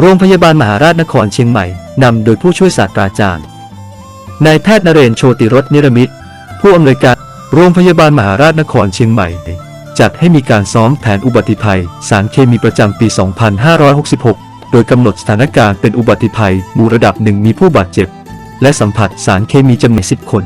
โรงพยาบาลมหาราชนครเชียงใหม่นำโดยผู้ช่วยศาสตราจารย์นายแพทย์นเรนโชติรสนิรมิตร ผู้อำนวยการโรงพยาบาลมหาราชนครเชียงใหม่ จัดให้มีการซ้อมแผนอุบัติภัย สารเคมีประจำปี 2566 โดยกำหนดสถานการณ์เป็นอุบัติภัยหมู่ระดับหนึ่งมีผู้บาดเจ็บ และสัมผัสสารเคมีจำนวน10 คน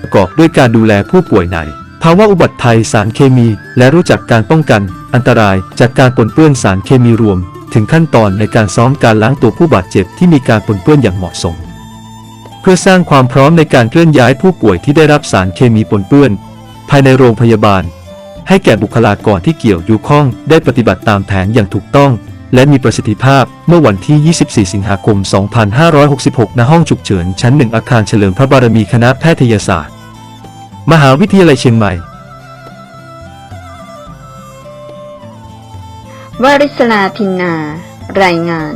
ประกอบด้วยการดูแลผู้ป่วยใน ภาวะอุบัติภัยสารเคมี และรู้จักการป้องกัน อันตรายจากการปนเปื้อนสารเคมีรวม ถึงขั้นตอนในการซ้อมการล้างตัวผู้บาดเจ็บที่มีการปนเปื้อนอย่างเหมาะสม เพื่อสร้างความพร้อมในการเคลื่อนย้ายผู้ป่วยที่ได้รับสารเคมีปนเปื้อน ภายในโรงพยาบาล ให้แก่บุคลากรที่เกี่ยวอยู่ข้องได้ปฏิบัติตามแผนอย่างถูกต้อง และมีประสิทธิภาพเมื่อวันที่ 24 สิงหาคม 2566 ณ ห้องฉุกเฉินชั้นหนึ่งอาคารเฉลิมพระบารมีคณะแพทยศาสตร์ มหาวิทยาลัยเชียงใหม่ วริศลาทินนา รายงาน